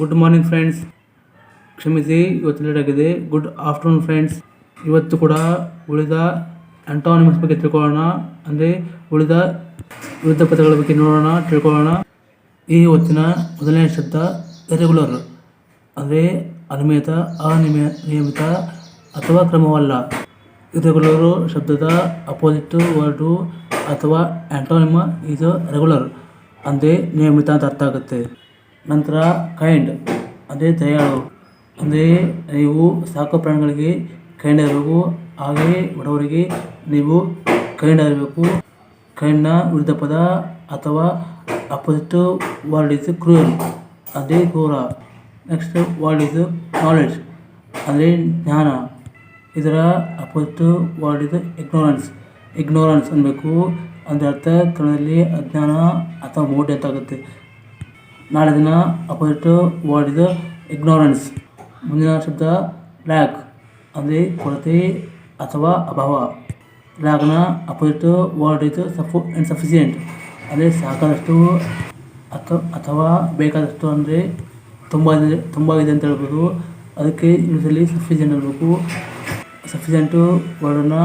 Good morning friends ಕ್ಷಮಿಸಿ, ಇವತ್ತು late ಆಗಿದೆ. ಗುಡ್ ಆಫ್ಟರ್ನೂನ್ ಫ್ರೆಂಡ್ಸ್ ಇವತ್ತು ಕೂಡ ಉಳಿದ ಆಂಟೋನಿಮಸ್ ಬಗ್ಗೆ ತಿಳ್ಕೊಳ್ಳೋಣ. ಅಂದರೆ ಉಳಿದ ವಿರುದ್ಧ ಪದಗಳ ಬಗ್ಗೆ ನೋಡೋಣ, ತಿಳ್ಕೊಳ್ಳೋಣ. ಈ ಹೊತ್ತಿನ ಮೊದಲನೇ ಶಬ್ದ ರೆಗ್ಯುಲರ್ ಅಂದರೆ ಅನಿಯಮಿತ ಅನಿಯಮ ನಿಯಮಿತ ಅಥವಾ ಕ್ರಮವಲ್ಲ. ಇರೆಗ್ಯುಲರು ಶಬ್ದದ ಅಪೋಸಿಟ್ ವರ್ಡು ಅಥವಾ ಆಂಟೋನಿಮ ಇದು ರೆಗ್ಯುಲರ್ ಅಂದರೆ ನಿಯಮಿತ ಅಂತ ಅರ್ಥ ಆಗುತ್ತೆ. ನಂತರ ಕೈಂಡ್ ಅದೇ ದಯಾಳು. ಅಂದರೆ ನೀವು ಸಾಕು ಪ್ರಾಣಿಗಳಿಗೆ ಕೈಂಡ್ ಇರಬೇಕು ಹಾಗೆಯೇ ಬಡವರಿಗೆ ನೀವು ಕೈಂಡ್ ಆಗಿರಬೇಕು. ಕೈಂಡ್ನ ವಿರುದ್ಧ ಪದ ಅಥವಾ ಅಪೋಸಿಟ್ ವರ್ಡ್ ಇಸ್ ಕ್ರೂಯಲ್ ಅದೇ ಕ್ರೂರ ನೆಕ್ಸ್ಟ್ ವರ್ಡ್ ಇಸ್ ನಾಲೆಡ್ಜ್ ಅಂದರೆ ಜ್ಞಾನ. ಇದರ opposite word is ignorance ignorance ಅನ್ನಬೇಕು ಅಂದರೆ ಅರ್ಥ ಕನ್ನಡದಲ್ಲಿ ಅಜ್ಞಾನ ಅಥವಾ ಮೋಡಿ ಅಂತ ಆಗುತ್ತೆ ನಾಳೆ ದಿನ ಅಪೋಸಿಟ್ ವರ್ಡ್ ಇದು ಇಗ್ನೋರೆನ್ಸ್ ಮುಂದಿನ ಶಬ್ದ ಲ್ಯಾಕ್ ಅಂದರೆ ಕೊರತೆ ಅಥವಾ ಅಭಾವ. ಲ್ಯಾಕ್ನ ಅಪೋಸಿಟ್ ವರ್ಡ್ ಇದು ಸಫು ಇನ್ಸಫಿಸಿಯೆಂಟ್ ಅಂದರೆ ಸಾಕಾದಷ್ಟು ಅಥವಾ ಅಥವಾ ಬೇಕಾದಷ್ಟು ಅಂದರೆ ತುಂಬ ಇದೆ ತುಂಬ ಇದೆ ಅಂತ ಹೇಳ್ಬೋದು. ಅದಕ್ಕೆ ಇಂಗ್ಲೀಷಲ್ಲಿ ಸಫಿಷಿಯೆಂಟ್ ಅನ್ನಬೇಕು ಸಫಿಷಿಯೆಂಟು ವರ್ಡನ್ನು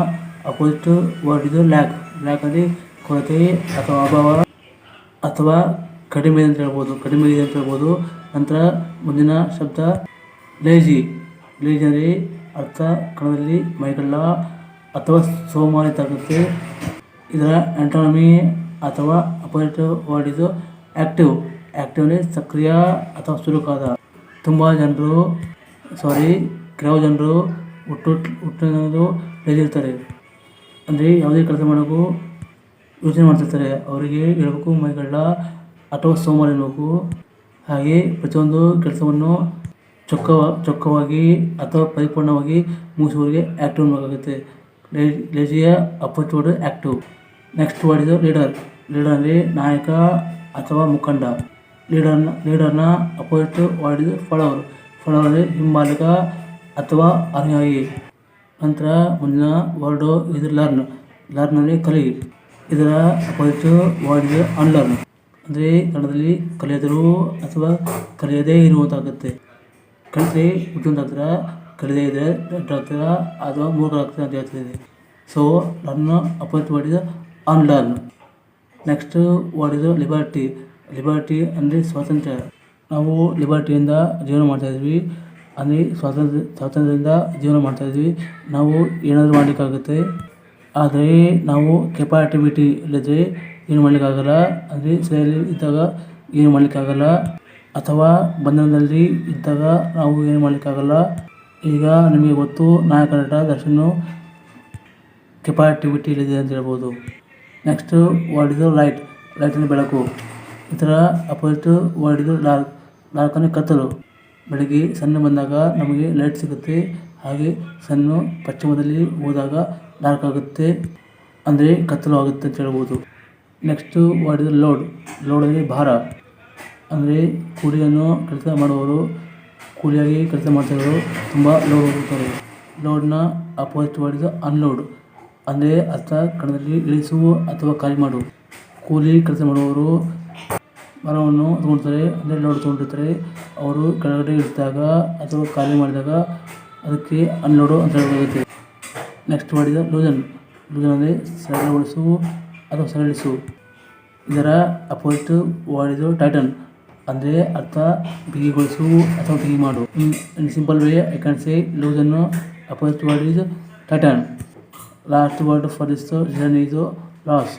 ಅಪೋಸಿಟ್ ವರ್ಡ್ ಇದು ಲ್ಯಾಕ್ ಲ್ಯಾಕ್ ಕೊರತೆ ಅಥವಾ ಅಭಾವ ಅಥವಾ ಕಡಿಮೆ ಅಂತ ಹೇಳ್ಬೋದು, ಕಡಿಮೆ ಇದೆ ಅಂತ ಹೇಳ್ಬೋದು. ನಂತರ ಮುಂದಿನ ಶಬ್ದ ಲೇಜಿ. ಲೇಜಿ ಅಂದರೆ ಅರ್ಥ ಕಣದಲ್ಲಿ ಮೈಗಳ್ಳ ಅಥವಾ ಸೋಮಾರಿ ಆಗುತ್ತೆ ಇದರ ಆಂಟೋನಮಿ ಅಥವಾ ಅಪರೇಟಿವ್ ವರ್ಡ್ ಇದು ಆ್ಯಕ್ಟಿವ್ ಆ್ಯಕ್ಟಿವ್ ಅಂದರೆ ಸಕ್ರಿಯ ಅಥವಾ ಚುರುಕಾದ ತುಂಬ ಜನರು ಸಾರಿ ಕೆಲವು ಜನರು ಹುಟ್ಟು ಹುಟ್ಟು ಲೇಜಿರ್ತಾರೆ ಅಂದರೆ ಯಾವುದೇ ಕೆಲಸ ಮಾಡೋಕ್ಕೂ ಯೋಚನೆ ಮಾಡ್ತಿರ್ತಾರೆ. ಅವರಿಗೆ ಹೇಳಬೇಕು ಮೈಗಳ್ಳ ಅಥವಾ ಸೋಮವಾರ ಹಾಗೆ ಪ್ರತಿಯೊಂದು ಕೆಲಸವನ್ನು ಚೊಕ್ಕ ಚೊಕ್ಕವಾಗಿ ಅಥವಾ ಪರಿಪೂರ್ಣವಾಗಿ ಮುಗಿಸುವವರಿಗೆ ಆ್ಯಕ್ಟಿವ್ ಆಗುತ್ತೆ ಲೇಜಿಯ approach word active next word ಇದು ಲೀಡರ್. ಲೀಡರ್ ಅಂದರೆ ನಾಯಕ ಅಥವಾ ಮುಖಂಡ. ಲೀಡರ್ನ ಲೀಡರ್ನ ಅಪೋಸಿಟ್ ವರ್ಡ್ ಇದು ಫಾಲೋವರ್. ಫಾಲೋವರ್ ಅಂದರೆ ಹಿಂಬಾಲಕ ಅಥವಾ ಅನುಯಾಯಿ. ನಂತರ ಮುಂದಿನ ವರ್ಡು ಇದು ಲರ್ನ್. ಲರ್ನ್ ಕಲಿ ಇದರ ಅಪೋಸಿಟ್ ವರ್ಡ್ ಇದು ಅನ್ಲರ್ನ್. ಅಂದರೆ ಕನ್ನಡದಲ್ಲಿ ಕಲಿಯದರು ಅಥವಾ ಕಲಿಯದೇ ಇರುವಂತಾಗುತ್ತೆ. ಕಲಿತರೆ ಬುದ್ಧಿವಂತಾಗ್ತೀರ ಕಲಿಯದೇ ಇದ್ದರೆ ದಡ್ಡಾಗ್ತೀರ ಅಥವಾ ಮೂರ್ಖರಾಗ್ತೀರ ಅಂತ ಹೇಳ್ತಿದ್ದೀನಿ ಸೊ ನನ್ನ ಅಪೋಸಿಟ್ ಮಾಡಿದ ಅನ್ಲರ್ನ್ ನೆಕ್ಸ್ಟ್ ವಾಟ್ ಇದು ಲಿಬರ್ಟಿ ಲಿಬರ್ಟಿ ಅಂದರೆ ಸ್ವಾತಂತ್ರ್ಯ. ನಾವು ಲಿಬರ್ಟಿಯಿಂದ ಜೀವನ ಮಾಡ್ತಾಯಿದ್ವಿ ಅಂದರೆ ಸ್ವಾತಂತ್ರ್ಯ, ಸ್ವಾತಂತ್ರ್ಯದಿಂದ ಜೀವನ ಮಾಡ್ತಾಯಿದ್ವಿ ನಾವು ಏನಾದರೂ ಮಾಡಲಿಕ್ಕಾಗುತ್ತೆ. ಆದರೆ ನಾವು ಕೆಪಾಟಿವಿಟಿ ಇಲ್ಲದ್ರೆ ಏನು ಮಾಡಲಿಕ್ಕಾಗಲ್ಲ? ಅಂದರೆ ಸೆರೆಯಲ್ಲಿ ಇದ್ದಾಗ ಏನು ಮಾಡಲಿಕ್ಕಾಗಲ್ಲ? ಅಥವಾ ಬಂಧನದಲ್ಲಿ ಇದ್ದಾಗ ನಾವು ಏನು ಮಾಡಲಿಕ್ಕಾಗಲ್ಲ? ಈಗ ನಿಮಗೆ ಗೊತ್ತು, ನಾಯಕ ನಟ ದರ್ಶನ್ ಕೆಪಾಟಿವಿಟಿಯಲ್ಲಿದೆ ಅಂತ ಹೇಳ್ಬೋದು. ನೆಕ್ಸ್ಟು ವರ್ಡ್ ಇದು ಲೈಟ್ ಲೈಟಿನ ಬೆಳಕು. ಈ ಥರ ಅಪೋಸಿಟ್ ವರ್ಡ್ ಇದು ಡಾರ್ಕ್ ಡಾರ್ಕ್ ಅಂದರೆ ಕತ್ತಲು. ಬೆಳಗ್ಗೆ ಸಣ್ಣ ಬಂದಾಗ ನಮಗೆ ಲೈಟ್ ಸಿಗುತ್ತೆ. ಹಾಗೆ ಸಣ್ಣ ಪಶ್ಚಿಮದಲ್ಲಿ ಹೋದಾಗ ಡಾರ್ಕ್ ಆಗುತ್ತೆ. ಅಂದರೆ ಕತ್ತಲು ಆಗುತ್ತೆ ಅಂತ ಹೇಳ್ಬೋದು. Next word is load load ಅಂದರೆ ಭಾರ. ಅಂದರೆ ಕೂಲಿಯನ್ನು ಕೆಲಸ ಮಾಡುವವರು ಕೂಲಿಯಾಗಿ ಕೆಲಸ ಮಾಡ್ತಾಯಿರೋರು ತುಂಬ ಲೋಡ್ ಹೋಗುತ್ತಾರೆ ಲೋಡ್ನ ಅಪೋಸಿಟ್ ವರ್ಡ್ ಇದು ಅನ್ಲೋಡ್ ಅಂದರೆ ಅರ್ಥ ಕಣದಲ್ಲಿ ಇಳಿಸು ಅಥವಾ ಖಾಲಿ ಮಾಡು. ಕೂಲಿ ಕೆಲಸ ಮಾಡುವವರು ಮರವನ್ನು ತೊಗೊಳ್ತಾರೆ ಅಂದರೆ ಲೋಡ್ ತೊಗೊಂಡಿರ್ತಾರೆ. ಅವರು ಕೆಳಗಡೆ ಇಳಿಸಿದಾಗ ಅಥವಾ ಖಾಲಿ ಮಾಡಿದಾಗ ಅದಕ್ಕೆ ಅನ್ಲೋಡು ಅಂತ ಹೇಳಬೇಕಾಗುತ್ತೆ ನೆಕ್ಸ್ಟ್ ಇದು ಲೂಸನ್ ಲೂಸನ್ ಅಂದರೆ ಸರಳಗೊಳಿಸು ಅಥವಾ ಸರಳಿಸು. ಇದರ ಅಪೋಸಿಟ್ ವರ್ಡ್ ಇದು ಟೈಟನ್ ಅಂದರೆ ಅರ್ಥ ಬಿಗಿಗೊಳಿಸು ಅಥವಾ ಬಿಗಿ ಮಾಡು in simple way I can say ಲೂಸನ್ನು opposite word is tighten last word for this return ಇದು ಲಾಸ್.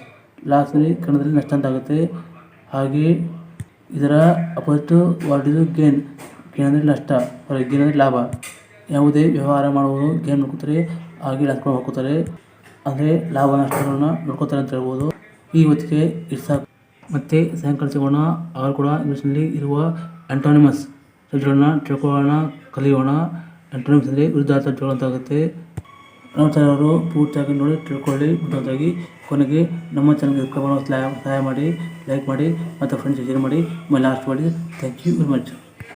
ಲಾಸ್ನಲ್ಲಿ ಕಣದಲ್ಲಿ ನಷ್ಟ ಅಂತ ಆಗುತ್ತೆ ಹಾಗೆ ಇದರ ಅಪೋಸಿಟ್ ವರ್ಡ್ ಇದು ಗೇನ್. ಗೇನ್ ಅಂದರೆ ನಷ್ಟ ಗೇನ್ ಅಂದರೆ ಲಾಭ. ಯಾವುದೇ ವ್ಯವಹಾರ ಮಾಡುವುದು ಗೇನ್ ಹೋಗುತ್ತಾರೆ ಹಾಗೆ ಲಾಸ್ಕೊಂಡು ನೋಡ್ಕೋತಾರೆ ಅಂದರೆ ಲಾಭ ನಷ್ಟಗಳನ್ನ ನೋಡ್ಕೋತಾರೆ ಅಂತ ಹೇಳ್ಬೋದು. ಈ ಹೊತ್ತಿಗೆ ಇರ್ಸಾಕ್ ಸಾಕು ಮತ್ತು ಸಾಯಂಕಾಲ ಸಿಗೋಣ. ಆಗ ಕೂಡ ಇಂಗ್ಲೀಷ್ನಲ್ಲಿ ಇರುವ ಆಂಟೋನಿಮಸ್ ಶಬ್ದಗಳನ್ನ ತಿಳ್ಕೊಳ್ಳೋಣ, ಕಲಿಯೋಣ. ಆಂಟೋನಿಮಸ್ ಅಂದರೆ ವಿರುದ್ಧಾರ್ಥ ನಮ್ಮ ಚಾರ್ಜ್ ಅವರು ಪೂರ್ತಿಯಾಗಿ ನೋಡಿ ತಿಳ್ಕೊಳ್ಳಿ. ಬುದ್ಧಿವಂತಾಗಿ ಕೊನೆಗೆ ನಮ್ಮ ಚಾನಲ್ಗೆ ಸಬ್ಸ್ಕ್ರೈಬ್ ಮಾಡೋ ಸಹಾಯ ಸಹಾಯ ಮಾಡಿ ಲೈಕ್ ಮಾಡಿ ಮತ್ತು ಫ್ರೆಂಡ್ಸ್ ಶೇರ್ ಮಾಡಿ. ಮೈ ಲಾಸ್ಟ್ ಮಾಡಿ ಥ್ಯಾಂಕ್ ಯು ವೆರಿ ಮಚ್